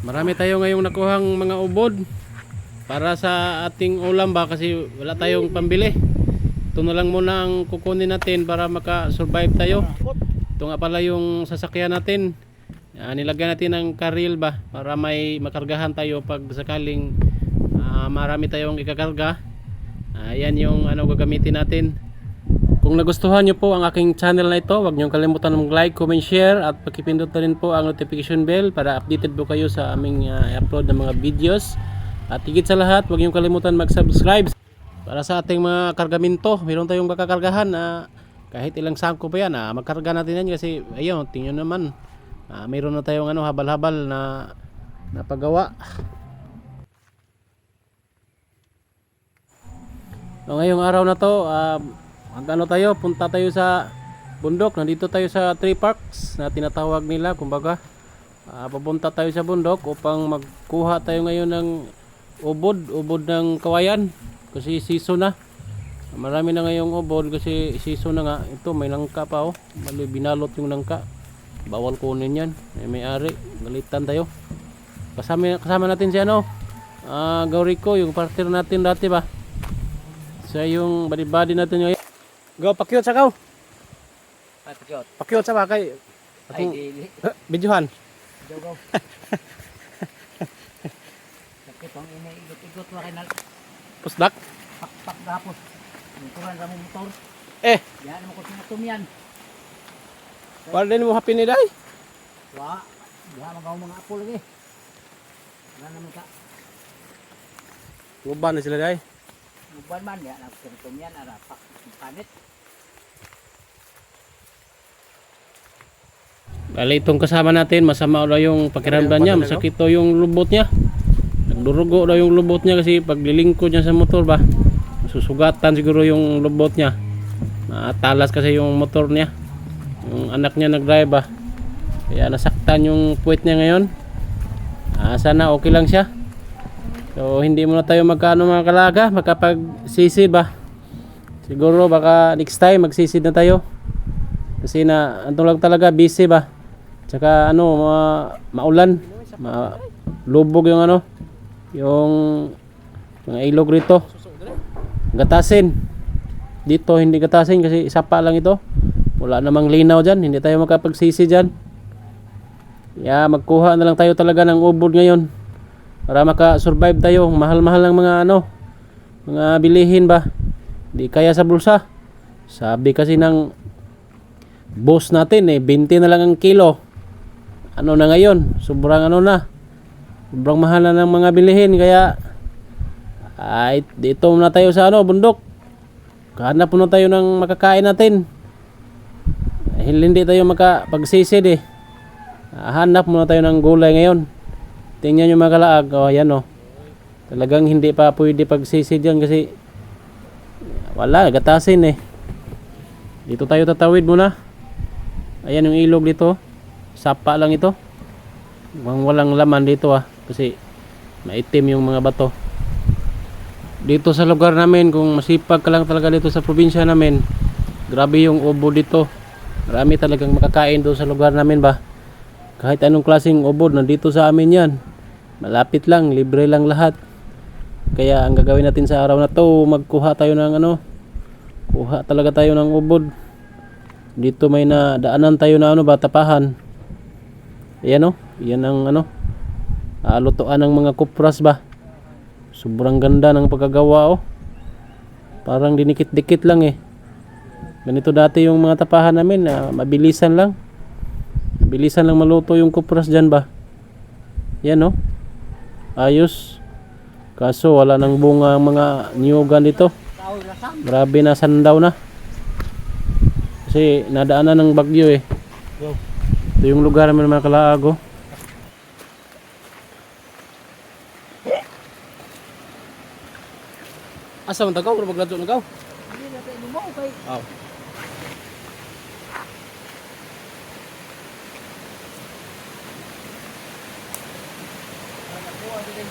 Marami tayo ngayong nakuhang mga ubod para sa ating ulam ba kasi wala tayong pambili. Ito na lang muna ang kukunin natin para maka-survive tayo. Ito nga pala yung sasakyan natin. Ah, nilagyan natin ng karil ba para may makargahan tayo pag sakaling ah, marami tayong ikakarga. Ah, yan yung ano gagamitin natin. Kung nagustuhan nyo po ang aking channel na ito, huwag nyo kalimutan mag-like, comment, share at pakipindot na rin po ang notification bell para updated po kayo sa aming uh, upload ng mga videos. At higit sa lahat, huwag nyo kalimutan mag-subscribe para sa ating mga kargamento. Meron tayong makakargahan na kahit ilang sangko pa yan, ah, magkarga natin yan kasi ayun, tingnan naman. Ah, mayroon na tayong ano, habal-habal na napagawa. So, ngayong araw na to, ah, magano tayo, punta tayo sa bundok. Nandito tayo sa tree parks na tinatawag nila, kumbaga. Ah, papunta tayo sa bundok upang magkuha tayo ngayon ng ubod, ubod ng kawayan. Kasi season na. Marami na ngayong ubod kasi season na nga. Ito, may langka pa oh. Mali, binalot yung langka. Bawal kunin yan. May may-ari. Galitan tayo. Kasama, kasama natin si ano, ah Gaurico, yung partner natin dati ba. Siya yung body-body natin ngayon. Go, pakyot sa kaw. Patriot. Pakyot sa bakay. Ay, Atong di. uh, videohan. Jogaw. Sakit ang ina igot-igot wa kay nal Pusdak. pakpak gapos. Muturan ra mo motor. Eh, Yan mo ko tinatum yan. wala din mo happy ni day. Wa. Diha magaw mga apo lagi. Wala naman ka. Guban na sila day. Muban man ya na tinatum yan ara pak panit. Bali itong kasama natin, masama daw yung pakiramdam niya, masakit daw yung lubot niya. Nagdurugo daw yung lubot niya kasi paglilingkod niya sa motor ba, susugatan siguro yung lubot niya. Talas kasi yung motor niya. Yung anak niya nag-drive ba. Kaya nasaktan yung puwet niya ngayon. Ah, sana okay lang siya. So hindi muna tayo magkaano mga kalaga, makapagsisid ba. Siguro baka next time magsisid na tayo. Kasi na ano lang talaga busy ba. Tsaka ano ma, maulan, ma, lubog yung ano, yung mga ilog rito. Gatasin. Dito hindi gatasin kasi isa pa lang ito. Wala namang linaw diyan, hindi tayo makapagsisi diyan. Yeah, magkuha na lang tayo talaga ng ubod ngayon. Para maka-survive tayo. Mahal-mahal ng mga ano, mga bilihin ba. Di kaya sa bulsa. Sabi kasi ng boss natin eh 20 na lang ang kilo. Ano na ngayon? Sobrang ano na. Sobrang mahal na ng mga bilihin. Kaya ay dito na tayo sa ano bundok. Hanap muna tayo ng makakain natin. Dahil hindi tayo makapagsisid eh. Hanap muna tayo ng gulay ngayon tingnan nyo mga kalaag oh yan oh talagang hindi pa pwede pagsisid yan kasi wala gatasin eh dito tayo tatawid muna Ayan yung ilog dito. Sapa lang ito. Mukhang walang laman dito ah. Kasi maitim yung mga bato. Dito sa lugar namin, kung masipag ka lang talaga dito sa probinsya namin, grabe yung ubo dito. Marami talagang makakain doon sa lugar namin ba. Kahit anong klaseng ubod, nandito sa amin yan. Malapit lang, libre lang lahat. Kaya ang gagawin natin sa araw na to, magkuha tayo ng ano, kuha talaga tayo ng ubod. Dito may na daanan tayo na ano ba tapahan ayan o yan ang ano ah, lutuan ng mga kupras ba? Sobrang ganda ng pagkagawa oh. Parang dinikit-dikit lang eh. Ganito dati yung mga tapahan namin ah, mabilisan lang mabilisan lang maluto yung kupras dyan ba yan oh ayos kaso wala nang bunga ang mga niyugan dito. Grabe na sandaw na. Kasi nadaanan ng bagyo eh. Ito yung lugar namin mga kalaago. Asa man tagaw? Kung magladyo na gaw? Hindi na tayo mo kay Aw.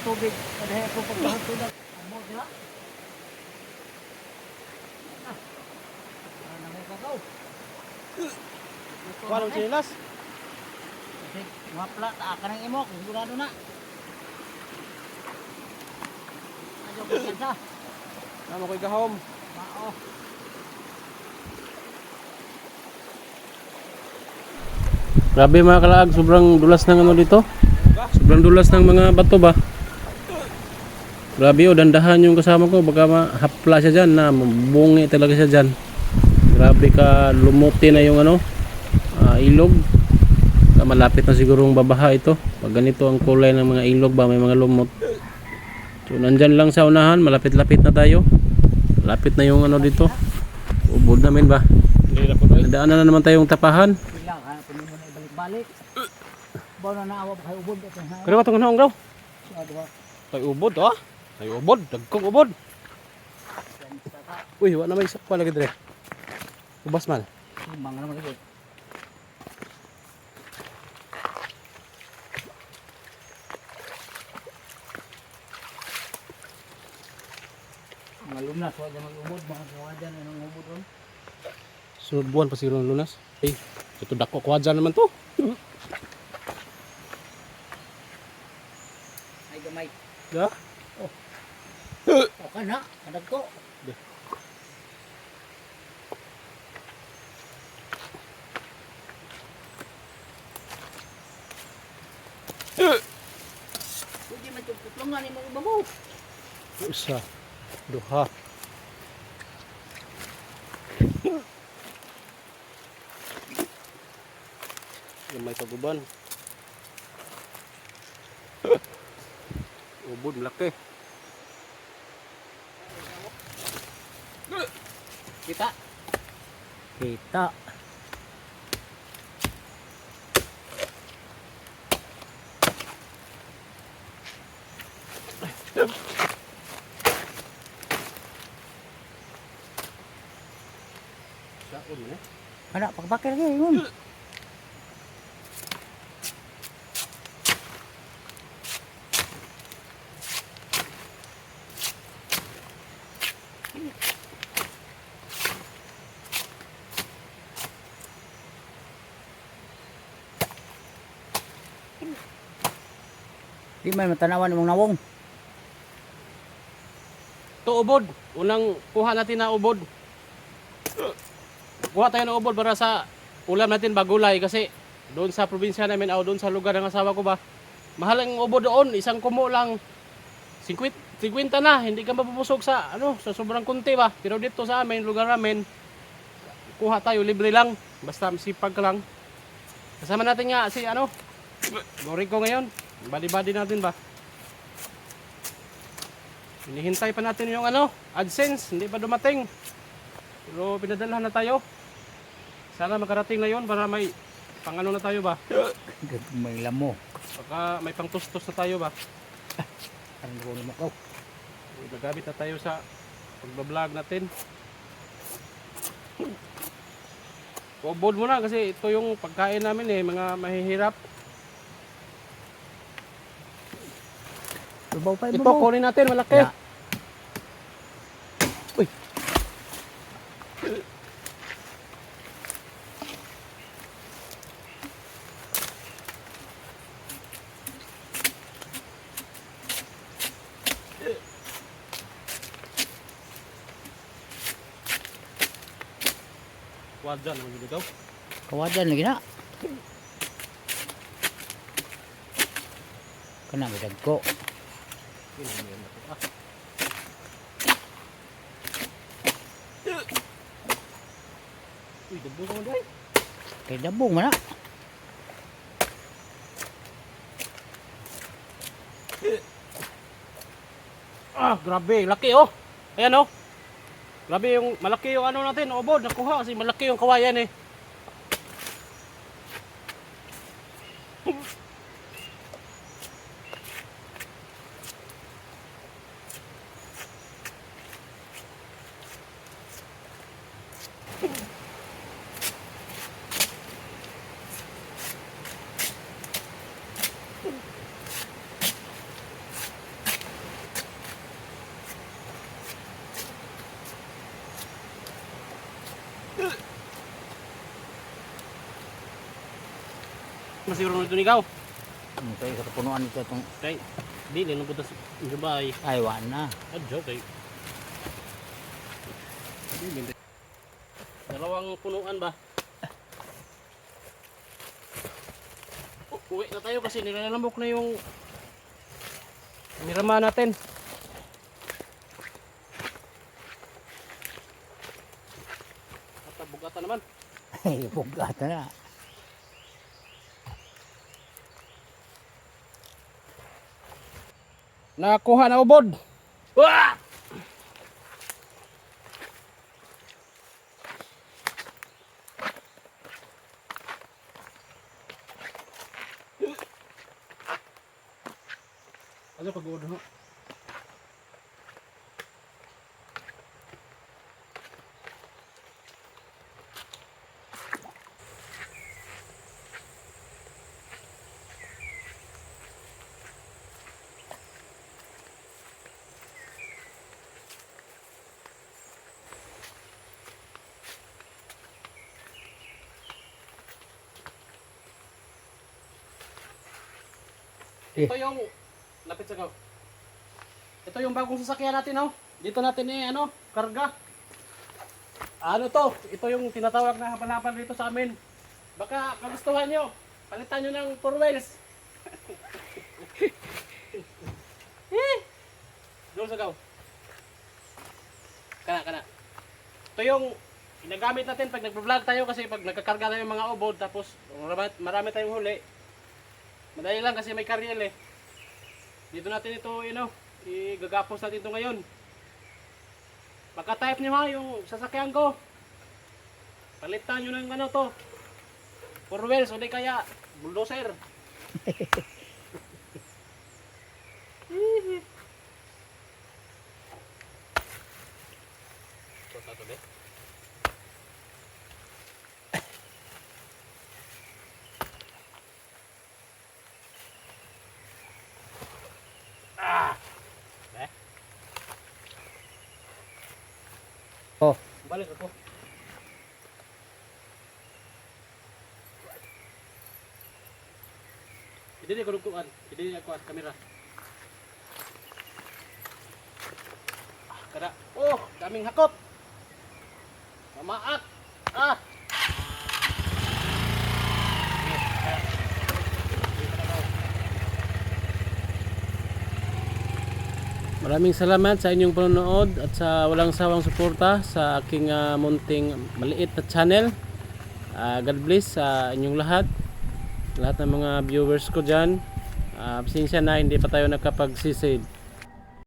tubig. Kadahe ako pagkakatulat. Amor na. Ano na may kakaw? Walang silas? Eh. Mapla, taaka ng imok. Sigurado na. Ano ko siya sa? Nama ko'y gahom. Mao. Grabe mga kalaag, sobrang dulas ng ano dito. Sobrang dulas ng mga bato ba? Grabe oh, dandahan yung kasama ko. Baka mahapla siya dyan na bungi talaga siya dyan. Grabe ka lumuti na yung ano, ah, ilog. Baka malapit na sigurong babaha ito. Pag ganito ang kulay ng mga ilog ba, may mga lumot. So nandyan lang sa unahan, malapit-lapit na tayo. Lapit na yung ano dito. Ubod namin ba? Nadaanan na naman tayong tapahan. Pila ka kunin mo na ibalik-balik. Bawa na naawa pa kayo ubod? Kaya itong hanong daw. Siya, diba? Tay ubod oh. Tay ubod, dagkong ubod. Uy, wa na may sakwa lagi dire. Ubas man. Timbang naman lagi. Mga lunas, huwag dyan mag-ubod. Mga kawa dyan, anong ubod ron? Sunod buwan pa siguro ng lunas. Eh, ito dako kwadya naman to. Ay gamay. Da? O ka na, kadag ko. Pwede man itong putlungan yung mga ibabaw. Isa. Duha. Yung may taguban. ubod, malaki. Kita. Kita. Saon eh. Ada pakai lagi yun. Di man matanawan mong nawong. Ito ubod. Unang kuha natin na ubod. Kuha tayo ng ubod para sa ulam natin bagulay kasi doon sa probinsya namin o doon sa lugar ng asawa ko ba mahal ang ubod doon isang kumo lang 50, 50 na hindi ka mapupusok sa ano sa sobrang kunti ba pero dito sa amin lugar namin kuha tayo libre lang basta sipag ka lang kasama natin nga si ano Gorico ngayon body-body natin ba Hinihintay pa natin yung ano, AdSense, hindi pa dumating. Pero pinadalhan na tayo. Sana makarating na yon para may pangano na tayo ba? May lamo. Baka may pangtustos na tayo ba? Ang gulo mo ko. Nagamit na tayo sa pagbablog natin. Ubod muna kasi ito yung pagkain namin eh, mga mahihirap. Lubaw pa Ito, kunin natin, malaki. Ya. Uy. Wadyan ang dito. Kawadan lagi na. Kana may dagko. Uy, dabo ko dai. Kay dabong man na. Ah, grabe, laki oh. Ayan oh. Grabe yung malaki yung ano natin, ubod, nakuha kasi malaki yung kawayan eh. Masiguro nito ikaw. Ano tayo sa punuan nito itong Okay. Dili na punta sa Dubai. Ay, wala na. Ah, joke. Dili. Dalawang punuan ba? Uwi na tayo kasi nilalamok na yung nirama natin. At bugatan naman. Ay, pugata na. Nakakuha na ubod. Wah! Ano pag ubod Ito yung lapit sa gaw. Ito yung bagong sasakyan natin, oh. Dito natin eh, ano, karga. Ano to? Ito yung tinatawag na hapanapan dito sa amin. Baka kagustuhan nyo. Palitan nyo ng four wheels. Eh! Doon sa gaw. Kana, kana. Ito yung ginagamit natin pag nagbo-vlog tayo kasi pag nagkakarga tayo ng mga ubod tapos marami, marami tayong huli. Madali lang kasi may karyel eh. Dito natin ito, you know, igagapos natin ito ngayon. Pagka-type nyo ha, yung sasakyan ko. Palitan nyo ng ano to. Four wheels, o di kaya bulldozer. Ito, tato, de. Ah! Balik ako. Hindi ko dukuan. Hindi ako at kamera. Ah, kada. Oh, daming hakot. Mamaat. Ah. Maraming salamat sa inyong panonood at sa walang sawang suporta sa aking ah, munting maliit na channel. Ah, God bless sa inyong lahat. Lahat ng mga viewers ko dyan. Uh, pasensya na hindi pa tayo nakapag-succeed.